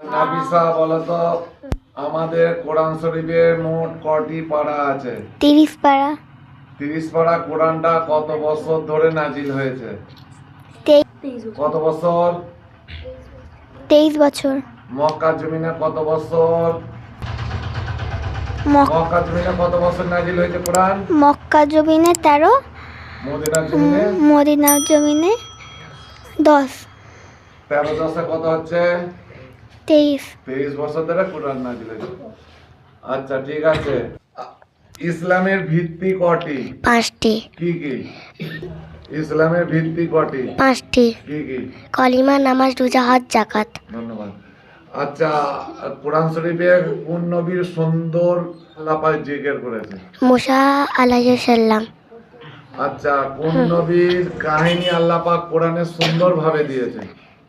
নাফিসা বলতো আমাদের কোরআন শরীফের মোট কটি পাড়া আছে? তিরিশ পাড়া। তিরিশ পাড়া কোরআনটা কত বছর ধরে নাজিল হয়েছে? কত বছর? তেইশ বছর। মক্কা জমিনে কত বছর? মক্কা জমিনে কত বছর নাজিল হয়েছে কোরআন? মক্কা জমিনে তেরো মদিনা জমিনে? মদিনা জমিনে দশ। তেরো দশে কত হচ্ছে? তেইশ। তেইশ বছর ধরে কোরআন নাজিল আচ্ছা ঠিক আছে। ইসলামের ভিত্তি কটি? পাঁচটি। কি কি? ইসলামের ভিত্তি কটি? পাঁচটি। কি কি? কলিমা নামাজ রোজা হজ জাকাত ধন্যবাদ। আচ্ছা কোরআন শরীফের কোন নবীর সুন্দর লাপাই জিজ্ঞের করেছে? মুসা আলাইসাল্লাম আচ্ছা কোন নবীর কাহিনী আল্লাহ পাক কোরআনে সুন্দর ভাবে দিয়েছে?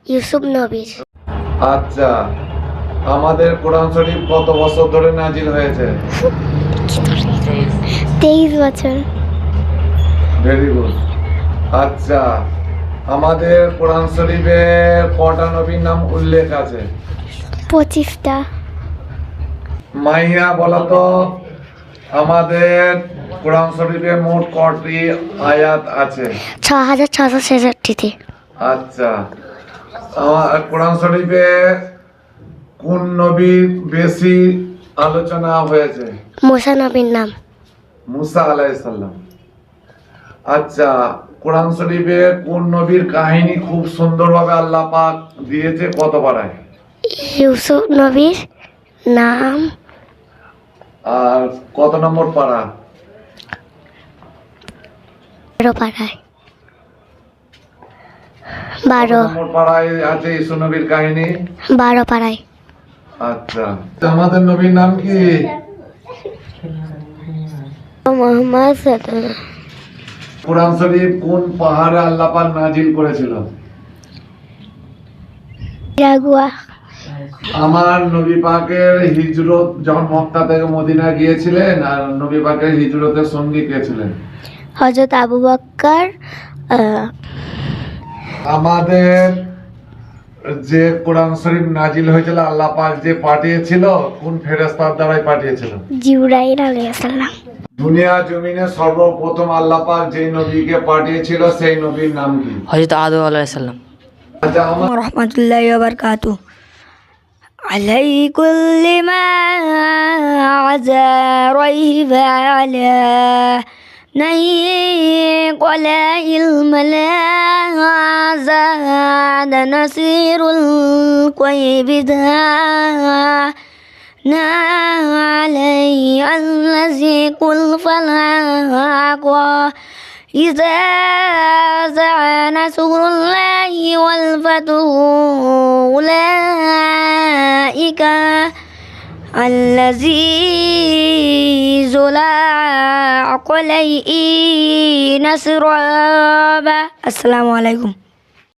ইউসুফ নবীর। আচ্ছা আমাদের কোরআন শরীফ কত বছর ধরে নাজিল হয়েছে? তেইশ বছর। ভেরি গুড আচ্ছা আমাদের কোরআন শরীফে কটা নবীর নাম উল্লেখ আছে? পঁচিশটা। মাইয়া বলতো আমাদের কোরআন শরীফে মোট কটি আয়াত আছে? ছ হাজার ছশো ছেষট্টিতে। আচ্ছা কোরআন শরীফে কোন নবীর বেশি আলোচনা হয়েছে? মুসা নবীর নাম। মুসা আলাইসাল্লাম আচ্ছা কোরআন শরীফে কোন নবীর কাহিনী খুব সুন্দরভাবে আল্লাহ পাক দিয়েছে কত পাড়ায়? ইউসুফ নবীর নাম। আর কত নম্বর পাড়া? পাড়ায়। বারো। নম্বর পাড়ায় আছে ইসু নবীর কাহিনী। বারো পাড়ায়। আচ্ছা। আমাদের নবীর নাম কি? মোহাম্মদ কোরআন শরীফ কোন পাহাড়ে আল্লাহ পাক নাজিল করেছিল? জাগুয়া। আমার নবী পাকের হিজরত যখন মক্কা থেকে মদিনা গিয়েছিলেন আর নবী পাকের হিজরতের সঙ্গী কে ছিলেন? হজরত আবু বক্কর আমাদের যে কোরআন শরীফ নাজিল হয়েছিল আল্লাহ পাক যে পাঠিয়েছিল কোন ফেরেস্তার দ্বারাই পাঠিয়েছিল জিবরাইল আলাইসাল্লাম দুনিয়া জমিনে সর্বপ্রথম আল্লাহ পাক যে নবীকে পাঠিয়েছিল সেই নবীর নাম কি হজরত আদম আলাইসাল্লাম আচ্ছা আমার রহমতুল্লাহ বারকাতু علي كل ما عزى ريب على نيق ولا علم لا زاد نصير القيب ذا علي الذي قل فلا إذا زع نصر الله والفتح أولئك الذي زلع عليه نصر السلام عليكم.